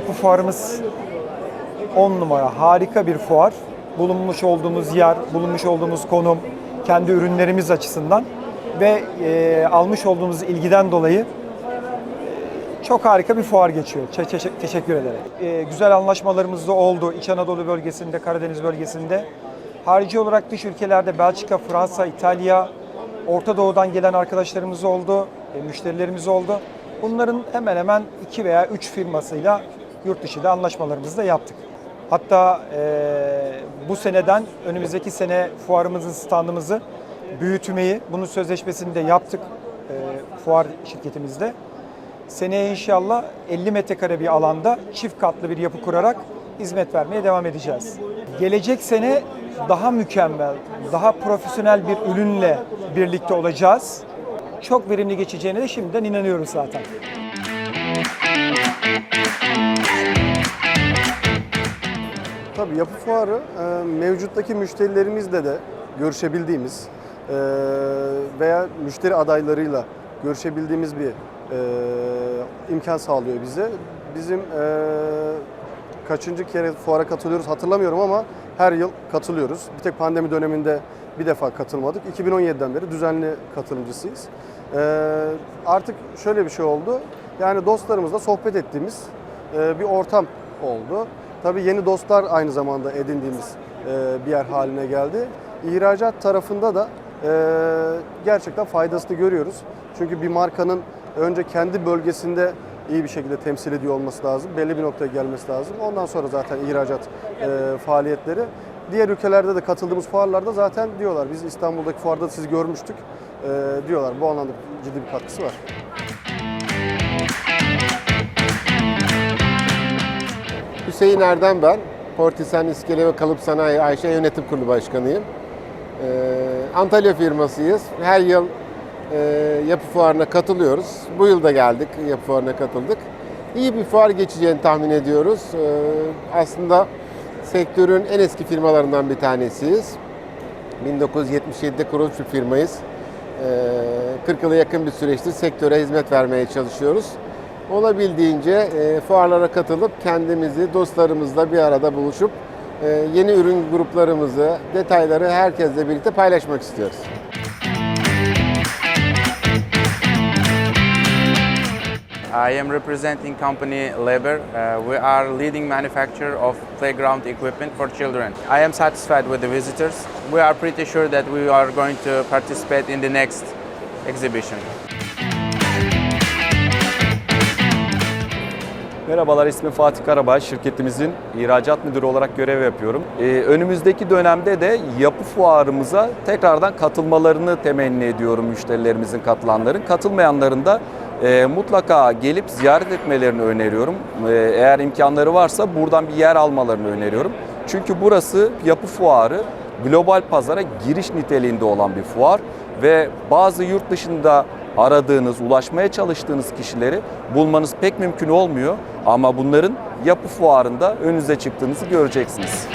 fuarımız 10 numara harika bir fuar. Bulunmuş olduğumuz yer, bulunmuş olduğumuz konum, kendi ürünlerimiz açısından ve e, almış olduğumuz ilgiden dolayı e, çok harika bir fuar geçiyor. Çe- çe- teşekkür ederim. E, güzel anlaşmalarımız da oldu İç Anadolu bölgesinde, Karadeniz bölgesinde. Harici olarak dış ülkelerde Belçika, Fransa, İtalya, Orta Doğu'dan gelen arkadaşlarımız oldu, e, müşterilerimiz oldu. Bunların hemen hemen iki veya üç firmasıyla yurt dışında anlaşmalarımızı da yaptık. Hatta e, bu seneden önümüzdeki sene fuarımızın standımızı büyütmeyi, bunun sözleşmesini de yaptık e, fuar şirketimizde. Seneye inşallah 50 metrekare bir alanda çift katlı bir yapı kurarak hizmet vermeye devam edeceğiz. Gelecek sene daha mükemmel, daha profesyonel bir ürünle birlikte olacağız. Çok verimli geçeceğine de şimdiden inanıyoruz zaten. Tabii yapı fuarı e, mevcuttaki müşterilerimizle de görüşebildiğimiz e, veya müşteri adaylarıyla görüşebildiğimiz bir e, imkan sağlıyor bize. Bizim kaçıncı kere fuara katılıyoruz hatırlamıyorum ama her yıl katılıyoruz. Bir tek pandemi döneminde bir defa katılmadık. 2017'den beri düzenli katılımcısıyız. E, artık şöyle bir şey oldu. Yani dostlarımızla sohbet ettiğimiz e, bir ortam oldu. Tabii yeni dostlar aynı zamanda edindiğimiz e, bir yer haline geldi. İhracat tarafında da e, gerçekten faydasını görüyoruz. Çünkü bir markanın önce kendi bölgesinde iyi bir şekilde temsil ediyor olması lazım. Belli bir noktaya gelmesi lazım. Ondan sonra zaten ihracat faaliyetleri. Diğer ülkelerde de katıldığımız fuarlarda zaten diyorlar biz İstanbul'daki fuarda da sizi görmüştük e, diyorlar. Bu anlamda ciddi bir katkısı var. Hüseyin Erdem ben. Portisen İskele ve Kalıp Sanayi Ayşe Yönetim Kurulu Başkanıyım. Ee, Antalya firmasıyız. Her yıl e, yapı fuarına katılıyoruz. Bu yıl da geldik, yapı fuarına katıldık. İyi bir fuar geçeceğini tahmin ediyoruz. Ee, aslında sektörün en eski firmalarından bir tanesiyiz. 1977'de kurulmuş bir firmayız. Ee, 40 yıla yakın bir süreçtir sektöre hizmet vermeye çalışıyoruz. Olabildiğince e, fuarlara katılıp kendimizi dostlarımızla bir arada buluşup e, yeni ürün gruplarımızı, detayları herkesle birlikte paylaşmak istiyoruz. I am representing company Leber. Uh, we are leading manufacturer of playground equipment for children. I am satisfied with the visitors. We are pretty sure that we are going to participate in the next exhibition. Merhabalar, ismim Fatih Karabay. Şirketimizin ihracat müdürü olarak görev yapıyorum. Ee, önümüzdeki dönemde de yapı fuarımıza tekrardan katılmalarını temenni ediyorum müşterilerimizin katılanların. Katılmayanların da e, mutlaka gelip ziyaret etmelerini öneriyorum. Ee, eğer imkanları varsa buradan bir yer almalarını öneriyorum. Çünkü burası yapı fuarı global pazara giriş niteliğinde olan bir fuar ve bazı yurt dışında aradığınız, ulaşmaya çalıştığınız kişileri bulmanız pek mümkün olmuyor. Ama bunların yapı fuarında önünüze çıktığınızı göreceksiniz.